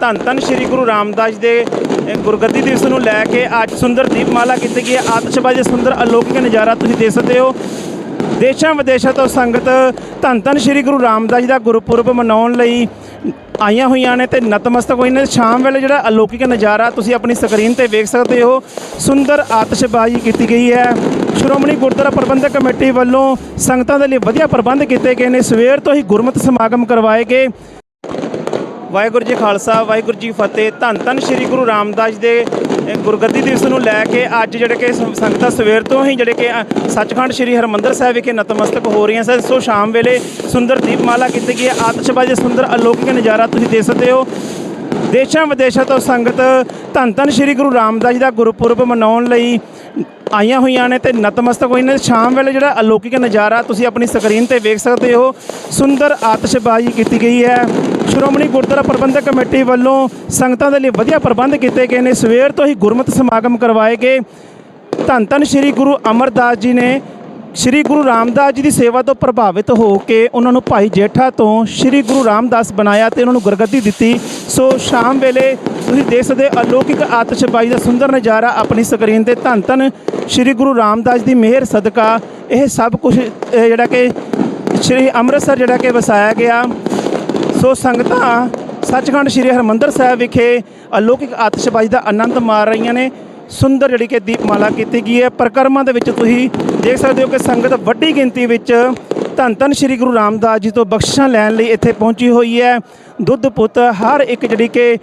ਧੰਨ ਧੰਨ ਸ੍ਰੀ ਗੁਰੂ ਰਾਮਦਾਸ ਜੀ ਦੇ ਗੁਰਗੱਦੀ ਦਿਵਸ ਨੂੰ ਲੈ ਕੇ ਅੱਜ ਸੁੰਦਰ ਦੀਪਮਾਲਾ ਕੀਤੀ ਗਈ ਹੈ। ਆਤਿਸ਼ਬਾਜ਼ੀ ਦਾ ਸੁੰਦਰ ਅਲੌਕਿਕ ਨਜ਼ਾਰਾ ਤੁਸੀਂ ਦੇਖ ਸਕਦੇ ਹੋ। ਦੇਸ਼ਾਂ ਵਿਦੇਸ਼ਾਂ ਤੋਂ ਸੰਗਤ ਧੰਨ ਧੰਨ ਸ੍ਰੀ ਗੁਰੂ ਰਾਮਦਾਸ ਜੀ ਦਾ ਗੁਰਪੁਰਬ ਮਨਾਉਣ ਲਈ ਆਈਆਂ ਹੋਈਆਂ ਨੇ ਤੇ ਨਤਮਸਤਕ ਹੋਈਆਂ ਨੇ। ਸ਼ਾਮ ਵੇਲੇ ਜਿਹੜਾ ਅਲੌਕਿਕ ਨਜ਼ਾਰਾ ਤੁਸੀਂ ਆਪਣੀ ਸਕਰੀਨ ਤੇ ਵੇਖ ਸਕਦੇ ਹੋ, ਸੁੰਦਰ ਆਤਿਸ਼ਬਾਜ਼ੀ ਕੀਤੀ ਗਈ ਹੈ। ਸ਼੍ਰੋਮਣੀ ਗੁਰਦੁਆਰਾ ਪ੍ਰਬੰਧਕ ਕਮੇਟੀ ਵੱਲੋਂ ਸੰਗਤਾਂ ਦੇ ਲਈ ਵਧੀਆ ਪ੍ਰਬੰਧ ਕੀਤੇ ਗਏ ਨੇ। ਸਵੇਰ ਤੋਂ ਹੀ ਗੁਰਮਤਿ ਸਮਾਗਮ ਕਰਵਾਏ ਗਏ। ਵਾਹਿਗੁਰੂ ਜੀ ਖਾਲਸਾ, ਵਾਹਿਗੁਰੂ ਜੀ ਫਤਿਹ। ਧੰਨ ਧੰਨ ਸ੍ਰੀ ਗੁਰੂ ਰਾਮਦਾਸ ਦੇ ਗੁਰਗੱਦੀ ਦਿਵਸ ਨੂੰ ਲੈ ਕੇ ਅੱਜ ਜਿਹੜੇ ਕਿ ਸੰ- ਸੰਗਤਾਂ ਸਵੇਰ ਤੋਂ ਹੀ ਜਿਹੜੇ ਕਿ ਸੱਚਖੰਡ ਸ੍ਰੀ ਹਰਮੰਦਰ ਸਾਹਿਬ ਵਿਖੇ ਨਤਮਸਤਕ ਹੋ ਰਹੀਆਂ ਸਨ। ਸੋ ਸ਼ਾਮ ਵੇਲੇ ਸੁੰਦਰ ਦੀਪਮਾਲਾ ਕੀਤੀ ਗਈ ਹੈ। ਆਤਿਸ਼ਬਾਜ਼ੀ ਦਾ ਸੁੰਦਰ ਅਲੌਕਿਕ ਨਜ਼ਾਰਾ ਤੁਸੀਂ ਦੇਖ ਸਕਦੇ ਹੋ। ਦੇਸ਼ਾਂ ਵਿਦੇਸ਼ਾਂ ਤੋਂ ਸੰਗਤ ਧੰਨ ਧੰਨ ਸ੍ਰੀ ਗੁਰੂ ਰਾਮਦਾਸ ਜੀ ਦਾ ਗੁਰਪੁਰਬ ਮਨਾਉਣ ਲਈ ਆਈਆਂ ਹੋਈਆਂ ਨੇ ਤੇ ਨਤਮਸਤਕ ਹੋਈਆਂ ਨੇ। ਸ਼ਾਮ ਵੇਲੇ ਜਿਹੜਾ ਅਲੌਕਿਕ ਨਜ਼ਾਰਾ ਤੁਸੀਂ ਆਪਣੀ ਸਕਰੀਨ ਤੇ ਵੇਖ ਸਕਦੇ ਹੋ। ਸੁੰਦਰ ਆਤਿਸ਼ਬਾਜ਼ੀ ਕੀਤੀ ਗਈ ਹੈ। ਸ਼੍ਰੋਮਣੀ ਗੁਰਦੁਆਰਾ ਪ੍ਰਬੰਧਕ ਕਮੇਟੀ ਵੱਲੋਂ ਸੰਗਤਾਂ ਦੇ ਲਈ ਵਧੀਆ ਪ੍ਰਬੰਧ ਕੀਤੇ ਗਏ ਨੇ। ਸਵੇਰ ਤੋਂ ਹੀ ਗੁਰਮਤਿ ਸਮਾਗਮ ਕਰਵਾਏ ਗਏ। ਧੰਨ ਧੰਨ ਸ੍ਰੀ ਗੁਰੂ ਅਮਰਦਾਸ ਜੀ ਨੇ ਸ੍ਰੀ ਗੁਰੂ ਰਾਮਦਾਸ ਜੀ ਦੀ ਸੇਵਾ ਤੋਂ ਪ੍ਰਭਾਵਿਤ ਹੋ ਕੇ ਉਹਨਾਂ ਨੂੰ ਭਾਈ ਜੇਠਾ ਤੋਂ ਸ੍ਰੀ ਗੁਰੂ ਰਾਮਦਾਸ ਬਣਾਇਆ ਤੇ ਉਹਨਾਂ ਨੂੰ ਗੁਰਗੱਦੀ ਦਿੱਤੀ। ਸੋ ਸ਼ਾਮ ਵੇਲੇ ਤੁਸੀਂ ਦੇਖ ਸਕਦੇ ਅਲੌਕਿਕ ਆਤਿਸ਼ਬਾਜ਼ੀ ਦਾ ਸੁੰਦਰ ਨਜ਼ਾਰਾ ਆਪਣੀ ਸਕਰੀਨ ਤੇ ਧੰਨ ਧੰਨ ਸ੍ਰੀ ਗੁਰੂ ਰਾਮਦਾਸ ਦੀ ਮਿਹਰ ਸਦਕਾ ਇਹ ਸਭ ਕੁਝ ਜਿਹੜਾ ਕਿ ਸ੍ਰੀ ਅੰਮ੍ਰਿਤਸਰ ਜਿਹੜਾ ਕਿ ਵਸਾਇਆ ਗਿਆ। ਸੋ ਸੰਗਤਾਂ, ਸੱਚਖੰਡ ਸ੍ਰੀ ਹਰਮੰਦਰ ਸਾਹਿਬ ਵਿਖੇ ਅਲੌਕਿਕ ਆਤਿਸ਼ਬਾਜ਼ੀ ਦਾ ਆਨੰਦ ਮਾਰ ਰਹੀਆਂ ਨੇ। ਸੁੰਦਰ ਜਿਹੜੀ ਕਿ ਦੀਪਮਾਲਾ ਕੀਤੀ ਗਈ ਹੈ। ਪ੍ਰਕਰਮਾਂ ਦੇ ਵਿੱਚ ਤੁਸੀਂ ਦੇਖ ਸਕਦੇ ਹੋ ਕਿ ਸੰਗਤ ਵੱਡੀ ਗਿਣਤੀ ਵਿੱਚ ਧੰਨ ਧੰਨ ਸ੍ਰੀ ਗੁਰੂ ਰਾਮਦਾਸ ਜੀ ਤੋਂ ਬਖਸ਼ਿਸ਼ਾਂ ਲੈਣ ਲਈ ਇੱਥੇ ਪਹੁੰਚੀ ਹੋਈ ਹੈ। ਦੁੱਧ, ਪੁੱਤ, ਹਰ ਇੱਕ ਜਿਹੜੀ ਕਿ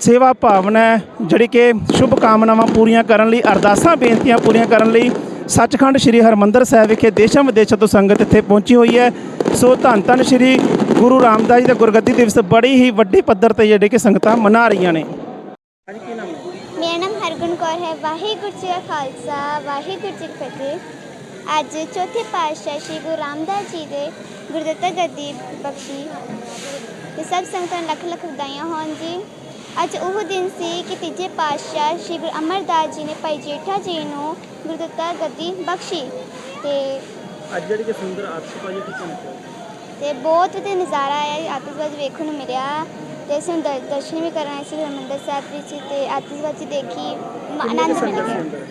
ਸੇਵਾ ਭਾਵਨਾ ਜਿਹੜੀ ਕਿ ਸ਼ੁਭ ਕਾਮਨਾਵਾਂ ਪੂਰੀਆਂ ਕਰਨ ਲਈ, ਅਰਦਾਸਾਂ, ਬੇਨਤੀਆਂ ਪੂਰੀਆਂ ਕਰਨ ਲਈ ਸੱਚਖੰਡ ਸ੍ਰੀ ਹਰਮੰਦਰ ਸਾਹਿਬ ਵਿਖੇ ਦੇਸ਼ਾਂ ਵਿਦੇਸ਼ਾਂ ਤੋਂ ਸੰਗਤ ਇੱਥੇ ਪਹੁੰਚੀ ਹੋਈ ਹੈ। ਸੋ ਧੰਨ ਧੰਨ ਸ੍ਰੀ ਗੁਰੂ ਰਾਮਦਾਸ ਜੀ ਦਾ ਗੁਰਗੱਦੀ ਦਿਵਸ ਬੜੀ ਹੀ ਵੱਡੀ ਪੱਧਰ ਤੇ ਜਿਹੜੇ ਕਿ ਸੰਗਤਾਂ ਮਨਾ ਰਹੀਆਂ ਨੇ। ਮੇਰਾ ਨਾਮ ਹਰਗੁਣ ਕੌਰ ਹੈ। ਵਾਹਿਗੁਰੂ ਜੀ ਕਾ ਖਾਲਸਾ ਵਾਹਿਗੁਰੂ ਜੀ ਕੀ ਫਤਿਹ। ਅੱਜ ਚੌਥੇ ਪਾਤਸ਼ਾਹ ਸ਼੍ਰੀ ਗੁਰੂ ਰਾਮਦਾਸ ਜੀ ਦੇ ਗੁਰਦੱਤਾ ਗੱਦੀ ਬਖਸ਼ੀ। ਤੇ ਸਭ ਸੰਗਤਾਂ ਨੂੰ ਲੱਖ ਲੱਖ ਵਧਾਈਆਂ ਹੋਣ ਜੀ। ਅੱਜ ਉਹ ਦਿਨ ਸੀ ਕਿ ਤੀਜੇ ਪਾਤਸ਼ਾਹ ਸ਼੍ਰੀ ਗੁਰੂ ਅਮਰਦਾਸ ਜੀ ਨੇ ਭਾਈ ਜੇਠਾ ਜੀ ਨੂੰ ਗੁਰਦੱਤਾ ਗੱਦੀ ਬਖਸ਼ੀ। ਤੇ ਅੱਜ ਜਿਹੜੀ ਕਿ ਸੁੰਦਰ ਆਤਿਸ਼ਬਾਜ਼ੀ ਚਮਕ ਤੇ ਬਹੁਤ ਵਧੀਆ ਨਜ਼ਾਰਾ ਆਇਆ ਆਤਿਸ਼ਬਾਜ਼ੀ ਵੇਖਣ ਨੂੰ ਮਿਲਿਆ ਤੇ ਅਸੀਂ ਦਰ- ਦਰਸ਼ਨ ਵੀ ਕਰਨ ਆਏ ਸੀ ਹਰਿਮੰਦਰ ਸਾਹਿਬ ਵਿੱਚ ਤੇ ਆਤਿਸ਼ਬਾਜ਼ੀ ਦੇਖੀ। ਮ- ਆਨੰਦ ਮਿਲ ਗਿਆ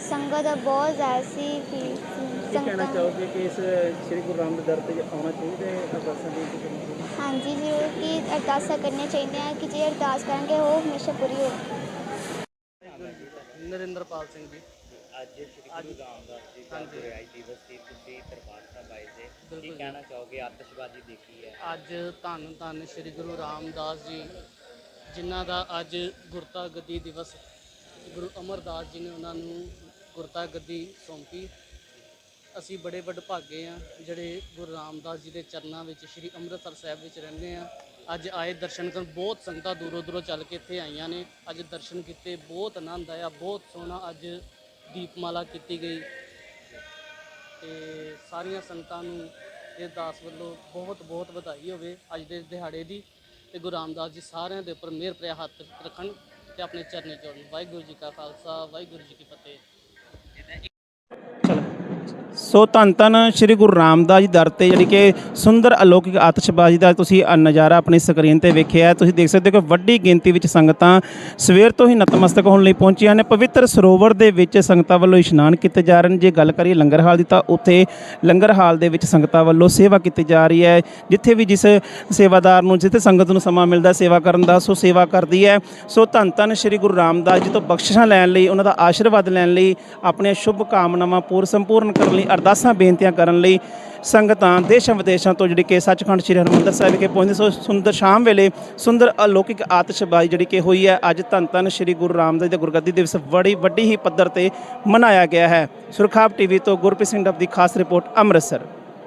ਸੰਗਤ ਦਾ ਬਹੁਤ ਜ਼ਿਆਦਾ ਸੀ ਕਿ ਕੀ ਕਹਿਣਾ ਸੰਗਤਾਂ ਚਾਹੋਗੇ ਕਿ ਇਸ ਸ੍ਰੀ ਗੁਰੂ ਰਾਮਦਾਸ ਦਰ ਤੇ ਆਉਣਾ ਚਾਹੀਦਾ ਹੈ ਅਰਦਾਸਾਂ ਦੇ ਵਿੱਚ ਹਾਂਜੀ ਜ਼ਰੂਰ ਕਿ ਅਰਦਾਸਾਂ ਕਰਨੀਆਂ ਚਾਹੀਦੀਆਂ ਕਿ ਜੇ ਅਰਦਾਸ ਕਰਾਂਗੇ ਉਹ ਹਮੇਸ਼ਾ ਪੂਰੀ ਹੋ ਨਰਿੰਦਰਪਾਲ ਸਿੰਘ ਜੀ। ਅੱਜ ਸ਼੍ਰੀ ਗੁਰੂ ਰਾਮਦਾਸ ਜੀ ਦਾ ਗੁਰਿਆਈ ਦਿਵਸ ਸੀ ਤੁਸੀਂ ਦਰਬਾਰ ਸਾਹਿਬ ਆਏ ਸੀ ਕੀ ਬਿਲਕੁਲ। ਕਹਿਣਾ ਚਾਹੋਗੇ? ਆਤਿਸ਼ਬਾਜ਼ੀ ਦੇਖੀ ਹੈ। ਅੱਜ ਧੰਨ ਧੰਨ ਸ੍ਰੀ ਗੁਰੂ ਰਾਮਦਾਸ ਜੀ ਜਿਨ੍ਹਾਂ ਦਾ ਅੱਜ ਗੁਰਤਾ ਗੱਦੀ ਦਿਵਸ ਗੁਰੂ ਅਮਰਦਾਸ ਜੀ ਨੇ ਉਹਨਾਂ ਨੂੰ ਗੁਰਤਾ ਗੱਦੀ ਸੌਂਪੀ। ਅਸੀਂ ਬੜੇ ਵਡਭਾਗੇ ਆ ਜਿਹੜੇ ਗੁਰੂ ਰਾਮਦਾਸ ਜੀ ਦੇ ਚਰਨਾਂ ਵਿੱਚ ਸ੍ਰੀ ਅੰਮ੍ਰਿਤਸਰ ਸਾਹਿਬ ਵਿੱਚ ਰਹਿੰਦੇ ਆ ਅੱਜ ਆਏ ਦਰਸ਼ਨ ਕਰਨ ਬਹੁਤ ਸੰਗਤਾਂ ਦੂਰੋਂ ਦੂਰੋਂ ਚੱਲ ਕੇ ਇੱਥੇ ਆਈਆਂ ਨੇ। ਅੱਜ ਦਰਸ਼ਨ ਕੀਤੇ ਬਹੁਤ ਆਨੰਦ ਆਇਆ ਬਹੁਤ ਸੋਹਣਾ ਅੱਜ ਦੀਪਮਾਲਾ ਕੀਤੀ ਗਈ ਤੇ ਸਾਰੀਆਂ ਸੰਗਤਾਂ ਨੂੰ ਇਹ ਦਾਸ ਵੱਲੋਂ ਬਹੁਤ ਬਹੁਤ ਵਧਾਈ ਹੋਵੇ ਅੱਜ ਦੇ ਦਿਹਾੜੇ ਦੀ ਤੇ ਗੁਰੂ ਰਾਮਦਾਸ ਜੀ ਸਾਰਿਆਂ ਦੇ ਉੱਪਰ ਮਿਹਰ ਭਰਿਆ ਹੱਥ ਰੱਖਣ ਤੇ ਆਪਣੇ ਚਰਨੀ ਚੋਣ ਵਾਹਿਗੁਰੂ ਜੀ ਕਾ ਖਾਲਸਾ, ਵਾਹਿਗੁਰੂ ਜੀ ਕੀ ਫਤਿਹ। ਸੋ ਧੰਨ ਧੰਨ ਸ੍ਰੀ ਗੁਰੂ ਰਾਮਦਾਸ ਜੀ ਦਰ ਤੇ ਜਿਹੜੀ ਕਿ ਸੁੰਦਰ ਅਲੌਕਿਕ ਆਤਿਸ਼ਬਾਜ਼ੀ ਦਾ ਤੁਸੀਂ ਅ ਨਜ਼ਾਰਾ ਆਪਣੀ ਸਕਰੀਨ ਤੇ ਵੇਖਿਆ ਤੁਸੀਂ ਦੇਖ ਸਕਦੇ ਹੋ ਕਿ ਵੱਡੀ ਗਿਣਤੀ ਵਿੱਚ ਸੰਗਤਾਂ ਸਵੇਰ ਤੋਂ ਹੀ ਨਤਮਸਤਕ ਹੋਣ ਲਈ ਪਹੁੰਚੀਆਂ ਨੇ। ਪਵਿੱਤਰ ਸਰੋਵਰ ਦੇ ਵਿੱਚ ਸੰਗਤਾਂ ਵੱਲੋਂ ਇਸ਼ਨਾਨ ਕੀਤੇ ਜਾ ਰਹੇ ਨੇ। ਜੇ ਗੱਲ ਕਰੀਏ ਲੰਗਰ ਹਾਲ ਦੀ, ਤਾਂ ਉੱਥੇ ਲੰਗਰ ਹਾਲ ਦੇ ਵਿੱਚ ਸੰਗਤਾਂ ਵੱਲੋਂ ਸੇਵਾ ਕੀਤੀ ਜਾ ਰਹੀ ਹੈ। ਜਿੱਥੇ ਵੀ ਜਿਸ ਸੇਵਾਦਾਰ ਨੂੰ, ਜਿੱਥੇ ਸੰਗਤ ਨੂੰ ਸਮਾਂ ਮਿਲਦਾ ਸੇਵਾ ਕਰਨ ਦਾ, ਸੋ ਸੇਵਾ ਕਰਦੀ ਹੈ। ਸੋ ਧੰਨ ਧੰਨ ਸ੍ਰੀ ਗੁਰੂ ਰਾਮਦਾਸ ਜੀ ਤੋਂ ਬਖਸ਼ਿਸ਼ਾਂ ਲੈਣ ਲਈ, ਉਹਨਾਂ ਦਾ ਆਸ਼ੀਰਵਾਦ ਲੈਣ ਲਈ, ਆਪਣੀਆਂ ਸ਼ੁਭ ਕਾਮਨਾਵਾਂ ਪੂਰ ਸੰਪੂਰਨ ਕਰਨ ਲਈ ਅਰਦਾਸਾਂ, ਬੇਨਤੀਆਂ ਕਰਨ ਲਈ ਸੰਗਤਾਂ ਦੇਸ਼ਾਂ ਵਿਦੇਸ਼ਾਂ ਤੋਂ ਜਿਹੜੀ ਕਿ ਸੱਚਖੰਡ ਸ੍ਰੀ ਹਰਿਮੰਦਰ ਸਾਹਿਬ ਵਿਖੇ ਪਹੁੰਚਦੇ ਸੋ ਸੁੰਦਰ ਸ਼ਾਮ ਵੇਲੇ ਸੁੰਦਰ ਅਲੌਕਿਕ ਆਤਿਸ਼ਬਾਜ਼ੀ ਜਿਹੜੀ ਕਿ ਹੋਈ ਹੈ, ਅੱਜ ਧੰਨ ਧੰਨ ਸ੍ਰੀ ਗੁਰੂ ਰਾਮਦਾਸ ਜੀ ਦੇ ਗੁਰਗੱਦੀ ਦਿਵਸ ਬੜੀ ਵੱਡੀ ਹੀ ਪੱਧਰ ਤੇ ਮਨਾਇਆ ਗਿਆ ਹੈ। ਸੁਰਖਾਬ ਟੀਵੀ ਤੋਂ ਗੁਰਪ੍ਰੀਤ ਸਿੰਘ ਡੱਬ ਦੀ ਖਾਸ ਰਿਪੋਰਟ ਅੰਮ੍ਰਿਤਸਰ।